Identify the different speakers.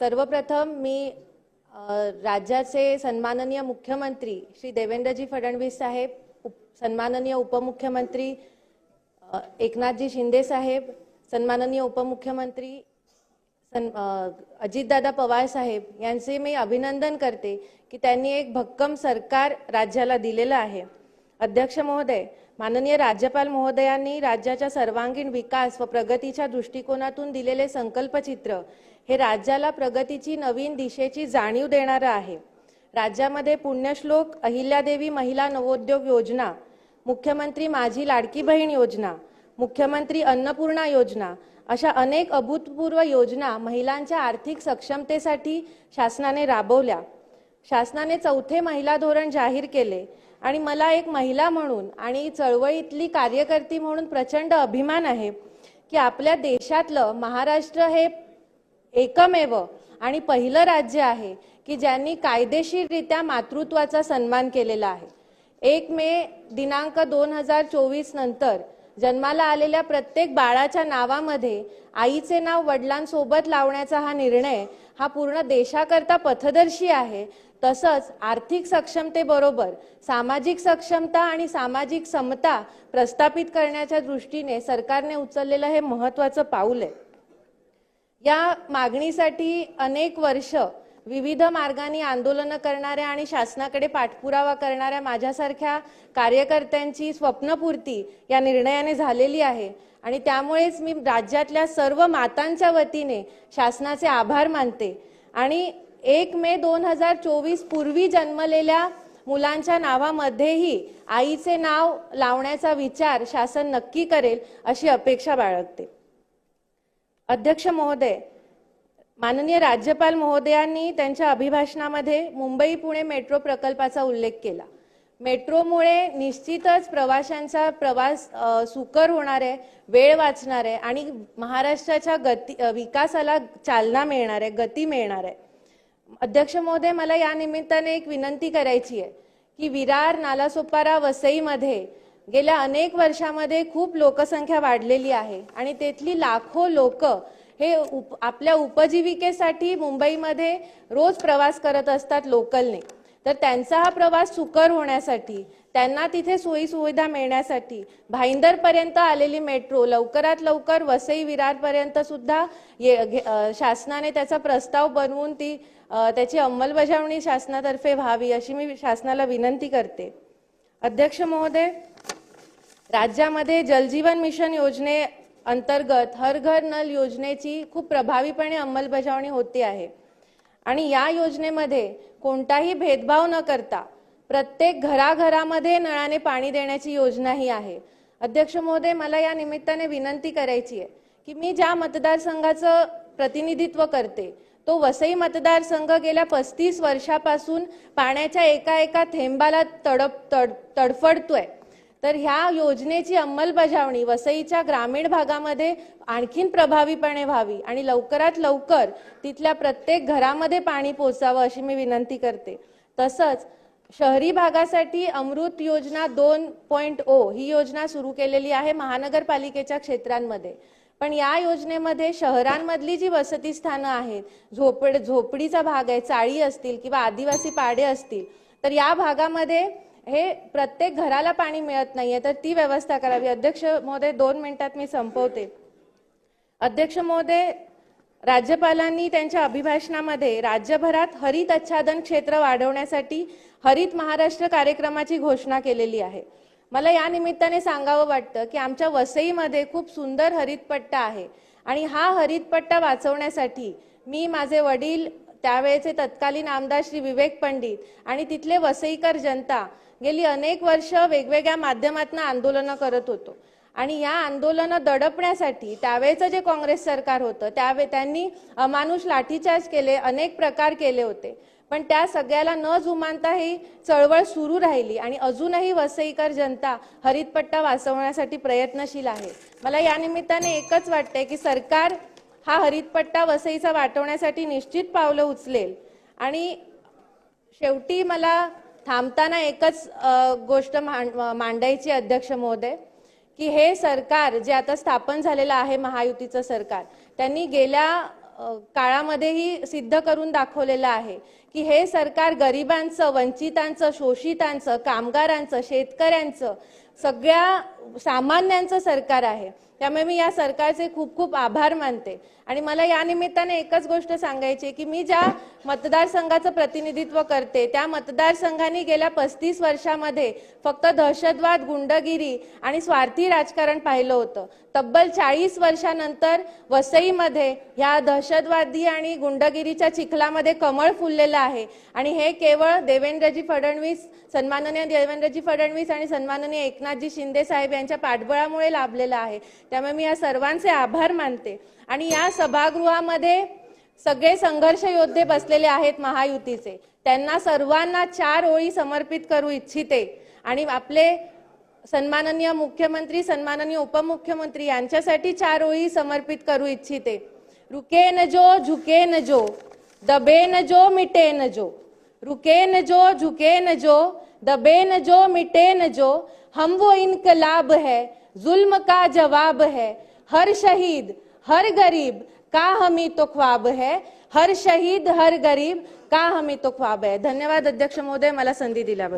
Speaker 1: सर्वप्रथम मी राज्याचे सन्माननीय मुख्यमंत्री श्री देवेंद्रजी फडणवीस साहेब उप सन्माननीय उपमुख्यमंत्री एकनाथजी शिंदे साहेब सन्माननीय उपमुख्यमंत्री सन अजितदादा पवार साहेब यांचे मी अभिनंदन करते की त्यांनी एक भक्कम सरकार राज्याला दिलेलं आहे. अध्यक्ष महोदय माननीय राज्यपाल महोदयांनी राज्याच्या सर्वांगीण विकास व प्रगतीच्या दृष्टिकोनातून दिलेले संकल्पचित्र हे राज्याला प्रगतीची नवीन दिशेची जाणीव देणारं आहे. राज्यामध्ये पुण्यश्लोक अहिल्यादेवी महिला नवोद्योग योजना मुख्यमंत्री माझी लाडकी बहीण योजना मुख्यमंत्री अन्नपूर्णा योजना अशा अनेक अभूतपूर्व योजना महिलांच्या आर्थिक सक्षमतेसाठी शासनाने राबवल्या. शासनाने चौथे महिला धोरण जाहीर केले. आणि मला एक महिला म्हणून आणि चळवळीतली कार्यकर्ती म्हणून प्रचंड अभिमान आहे की आपल्या देशातलं महाराष्ट्र हे एकमेव आणि पहिलं राज्य आहे की ज्यांनी कायदेशीररित्या मातृत्वाचा सन्मान केलेला आहे. एक मे दिनांक दोन हजार चोवीस नंतर जन्माला आलेल्या प्रत्येक बाळाच्या नावामध्ये आईचे नाव वडिलांसोबत लावण्याचा हा निर्णय हा पूर्ण देशाकरता पथदर्शी आहे. तसंच आर्थिक सक्षमतेबरोबर सामाजिक सक्षमता आणि सामाजिक समता प्रस्थापित करण्याच्या दृष्टीने सरकारने उचललेलं हे महत्वाचं पाऊल आहे. या मागणीसाठी अनेक वर्ष विविध मार्गाने आंदोलनं करणाऱ्या आणि शासनाकडे पाठपुरावा करणाऱ्या माझ्यासारख्या कार्यकर्त्यांची स्वप्नपूर्ती या निर्णयाने झालेली आहे. आणि त्यामुळेच मी राज्यातल्या सर्व मातांच्या वतीने शासनाचे आभार मानते. आणि एक मे दोन हजार चोवीस पूर्वी जन्मलेल्या मुलांच्या नावामध्येही आईचे नाव लावण्याचा विचार शासन नक्की करेल अशी अपेक्षा बाळगते. अध्यक्ष महोदय माननीय राज्यपाल महोदयांनी त्यांच्या अभिभाषणामध्ये मुंबई पुणे मेट्रो प्रकल्पाचा उल्लेख केला. मेट्रोमुळे निश्चितच प्रवाशांचा प्रवास सुकर होणार आहे वेळ वाचणार आहे आणि महाराष्ट्राच्या गती विकासाला चालना मिळणार आहे गती मिळणार आहे. अध्यक्ष महोदय मला या निमित्ताने एक विनंती करायची आहे की विरार नालासोपारा वसईमध्ये गेल्या अनेक वर्षामध्ये खूप लोकसंख्या वाढलेली आहे आणि तेथली लाखो लोक हे उप आपल्या उपजीविकेसाठी मुंबईमध्ये रोज प्रवास करत असतात लोकलने. तर त्यांचा हा प्रवास सुकर होण्यासाठी त्यांना तिथे सोयीसुविधा मिळण्यासाठी भाईंदरपर्यंत आलेली मेट्रो लवकरात लवकर वसई विरारपर्यंत सुद्धा ये- घे- शासनाने त्याचा प्रस्ताव बनवून ती त्याची अंमलबजावणी शासनातर्फे व्हावी अशी मी शासनाला विनंती करते. अध्यक्ष महोदय राज्यामध्ये जलजीवन मिशन योजने अंतर्गत हर घर नल योजनेची खूप प्रभावीपणे अंमलबजावणी होते आहे. आणि या योजनेमध्ये कोणताही भेदभाव न करता प्रत्येक घराघरामध्ये नळाने पाणी देण्याची योजनाही आहे. अध्यक्ष महोदय मला या निमित्ताने विनंती करायची आहे की मी ज्या मतदारसंघाचं प्रतिनिधित्व करते तो वसई मतदारसंघ गेल्या पस्तीस वर्षापासून पाण्याच्या एका एका थेंबाला तडप तड तडफडतोय. तर ह्या योजनेची अंमलबजावणी वसईच्या ग्रामीण भागामध्ये आणखीन प्रभावीपणे व्हावी आणि लवकरात लवकर तिथल्या प्रत्येक घरामध्ये पाणी पोचावं अशी मी विनंती करते. तसंच शहरी भागासाठी अमृत योजना दोन पॉईंट ओ ही योजना सुरू केलेली आहे महानगरपालिकेच्या क्षेत्रांमध्ये. पण या योजनेमध्ये शहरांमधली जी वसती स्थानं आहेत झोपड झोपडीचा भाग आहे चाळी असतील किंवा आदिवासी पाडे असतील तर या भागामध्ये हे प्रत्येक घराला पाणी मिळत नाहीये तर ती व्यवस्था करावी. अध्यक्ष महोदय दोन मिनिटात मी संपवते. अध्यक्ष महोदय राज्यपालांनी त्यांच्या अभिभाषणामध्ये राज्यभरात हरित आच्छादन क्षेत्र वाढवण्यासाठी हरित महाराष्ट्र कार्यक्रमाची घोषणा केलेली आहे. मला या निमित्ताने सांगावं वाटतं की आमच्या वसईमध्ये खूप सुंदर हरितपट्टा आहे आणि हा हरितपट्टा वाचवण्यासाठी मी माझे वडील त्यावेळेचे तत्कालीन आमदार श्री विवेक पंडित आणि तिथले वसईकर जनता गेली अनेक वर्ष वेगवेगळ्या माध्यमातून आंदोलनं करत होतो. आणि या आंदोलनं दडपण्यासाठी त्यावेळेचं जे काँग्रेस सरकार होतं त्यावे त्यांनी अमानुष लाठीचार्ज केले अनेक प्रकार केले होते. पण त्या सगळ्याला न जुमानता ही चळवळ सुरू राहिली आणि अजूनही वसईकर जनता हरितपट्टा वाचवण्यासाठी प्रयत्नशील आहे. मला या निमित्ताने एकच वाटते की सरकार हा हरितपट्टा वसईचा वाटवण्यासाठी निश्चित पावलं उचलेल. आणि शेवटी मला थांबताना एकच गोष्ट मांड- मांडायची अध्यक्ष महोदय की हे सरकार जे आता स्थापन झालेलं आहे महायुतीचं सरकार त्यांनी गेल्या काळामध्येही सिद्ध करून दाखवलेलं आहे की हे सरकार गरिबांचं वंचितांचं शोषितांचं कामगारांचं शेतकऱ्यांचं सगळ्या सामान्यांचं सरकार आहे. त्यामुळे मी या सरकारचे खूप खूप आभार मानते. आणि मला या निमित्ताने एकच गोष्ट सांगायची आहे की मी ज्या मतदारसंघाचं प्रतिनिधित्व करते त्या मतदारसंघाने गेल्या पस्तीस वर्षामध्ये फक्त दहशतवाद गुंडगिरी आणि स्वार्थी राजकारण पाहिलं होतं. तब्बल चाळीस वर्षानंतर वसईमध्ये ह्या दहशतवादी आणि गुंडगिरीच्या चिखलामध्ये कमळ फुललेलं आहे. आणि हे केवळ देवेंद्रजी फडणवीस सन्माननीय देवेंद्रजी फडणवीस आणि सन्माननीय एकनाथजी शिंदे साहेब यांच्या पाठबळामुळे लाभलेलं आहे. त्यामुळे मी या सर्वांचे आभार मानते. आणि या सभागृहामध्ये सगळे संघर्ष योद्धे बसलेले आहेत महायुतीचे. त्यांना सर्वांना चार ओळी समर्पित करू इच्छिते. आणि आपले सन्माननीय मुख्यमंत्री सन्माननीय उपमुख्यमंत्री यांच्यासाठी चार ओळी समर्पित करू इच्छिते. रुके न जो झुके न जो दबे न जो मिटे न जो. रुके न जो झुके न जो दबे न जो मिटे न जो हम वो इनकलाब है जुल्म का जवाब है? हर शहीद हर गरीब का हमी तो ख्वाब है? हर शहीद हर गरीब का हमी तो ख्वाब है? धन्यवाद अध्यक्ष महोदय मला संधी दिल्याबद्दल.